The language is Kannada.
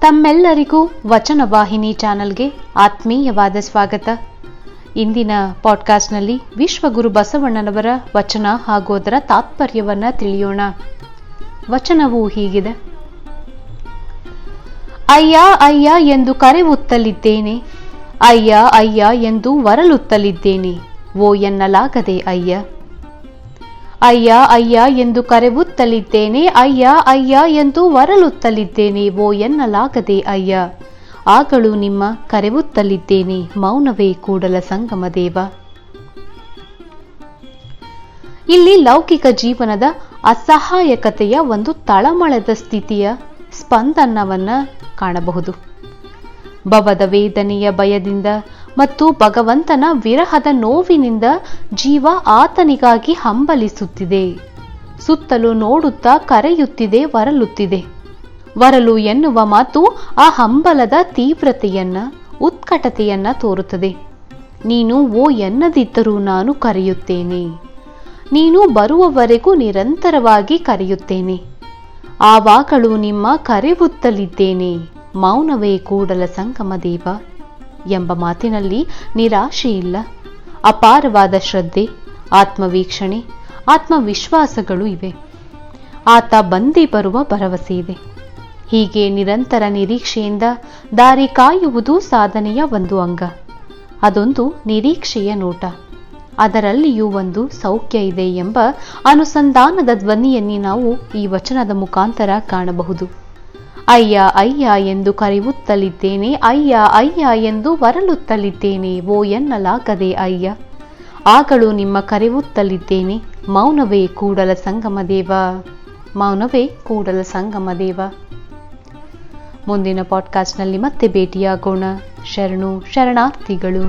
ತಮ್ಮೆಲ್ಲರಿಗೂ ವಚನವಾಹಿನಿ ಚಾನೆಲ್ಗೆ ಆತ್ಮೀಯವಾದ ಸ್ವಾಗತ. ಇಂದಿನ ಪಾಡ್ಕಾಸ್ಟ್ನಲ್ಲಿ ವಿಶ್ವಗುರು ಬಸವಣ್ಣನವರ ವಚನ ಹಾಗೂ ಅದರ ತಾತ್ಪರ್ಯವನ್ನ ತಿಳಿಯೋಣ. ವಚನವು ಹೀಗಿದೆ. ಅಯ್ಯ ಅಯ್ಯ ಎಂದು ಕರೆವುತ್ತಲಿದ್ದೇನೆ ಅಯ್ಯ ಅಯ್ಯ ಎಂದು ವರಲುತ್ತಲಿದ್ದೇನೆ. ಓ ಎನ್ನಲಾಗದೆ ಅಯ್ಯ. ಅಯ್ಯ ಅಯ್ಯ ಎಂದು ಕರೆವುತ್ತಲಿದ್ದೇನೆ, ಅಯ್ಯ ಅಯ್ಯ ಎಂದು ವರಲುತ್ತಲಿದ್ದೇನೆ, ಓ ಎನ್ನಲಾಗದೆ ಅಯ್ಯ. ಆಗಳು ನಿಮ್ಮ ಕರೆವುತ್ತಲಿದ್ದೇನೆ, ಮೌನವೇ ಕೂಡಲ ಸಂಗಮ ದೇವ. ಇಲ್ಲಿ ಲೌಕಿಕ ಜೀವನದ ಅಸಹಾಯಕತೆಯ ಒಂದು ತಳಮಳದ ಸ್ಥಿತಿಯ ಸ್ಪಂದನವನ್ನ ಕಾಣಬಹುದು. ಭವದ ವೇದನೆಯ ಭಯದಿಂದ ಮತ್ತು ಭಗವಂತನ ವಿರಹದ ನೋವಿನಿಂದ ಜೀವ ಆತನಿಗಾಗಿ ಹಂಬಲಿಸುತ್ತಿದೆ. ಸುತ್ತಲೂ ನೋಡುತ್ತಾ ಕರೆಯುತ್ತಿದೆ, ವರಲುತ್ತಿದೆ. ವರಲು ಎನ್ನುವ ಮಾತು ಆ ಹಂಬಲದ ತೀವ್ರತೆಯನ್ನ, ಉತ್ಕಟತೆಯನ್ನ ತೋರುತ್ತದೆ. ನೀನು ಓ ಎನ್ನದಿದ್ದರೂ ನಾನು ಕರೆಯುತ್ತೇನೆ. ನೀನು ಬರುವವರೆಗೂ ನಿರಂತರವಾಗಿ ಕರೆಯುತ್ತೇನೆ. ಆವಾಗಲೂ ನಿಮ್ಮ ಕರೆವುತ್ತಲಿದ್ದೇನೆ ಮೌನವೇ ಕೂಡಲ ಸಂಗಮ ದೇವ. ಎಂಬ ಮಾತಿನಲ್ಲಿ ನಿರಾಶೆಯಿಲ್ಲ. ಅಪಾರವಾದ ಶ್ರದ್ಧೆ, ಆತ್ಮವೀಕ್ಷಣೆ, ಆತ್ಮವಿಶ್ವಾಸಗಳು ಇವೆ. ಆತ ಬಂದಿ ಬರುವ ಭರವಸೆ ಇದೆ. ಹೀಗೆ ನಿರಂತರ ನಿರೀಕ್ಷೆಯಿಂದ ದಾರಿ ಕಾಯುವುದು ಸಾಧನೆಯ ಒಂದು ಅಂಗ. ಅದೊಂದು ನಿರೀಕ್ಷೆಯ ನೋಟ. ಅದರಲ್ಲಿಯೂ ಒಂದು ಸೌಖ್ಯ ಇದೆ ಎಂಬ ಅನುಸಂಧಾನದ ಧ್ವನಿಯನ್ನೇ ನಾವು ಈ ವಚನದ ಮುಖಾಂತರ ಕಾಣಬಹುದು. ಅಯ್ಯ ಅಯ್ಯ ಎಂದು ಕರೆಯುತ್ತಲಿದ್ದೇನೆ, ಅಯ್ಯ ಅಯ್ಯ ಎಂದು ಬರಲುತ್ತಲಿದ್ದೇನೆ ಓ ಎನ್ನಲಾಗದೆ ಅಯ್ಯ. ಆಗಲೂ ನಿಮ್ಮ ಕರೆಯುತ್ತಲಿದ್ದೇನೆ, ಮೌನವೇ ಕೂಡಲ ಸಂಗಮ ದೇವ, ಮೌನವೇ ಕೂಡಲ ಸಂಗಮ ದೇವ. ಮುಂದಿನ ಪಾಡ್ಕಾಸ್ಟ್ನಲ್ಲಿ ಮತ್ತೆ ಭೇಟಿಯಾಗೋಣ. ಶರಣು, ಶರಣಾರ್ಥಿಗಳು.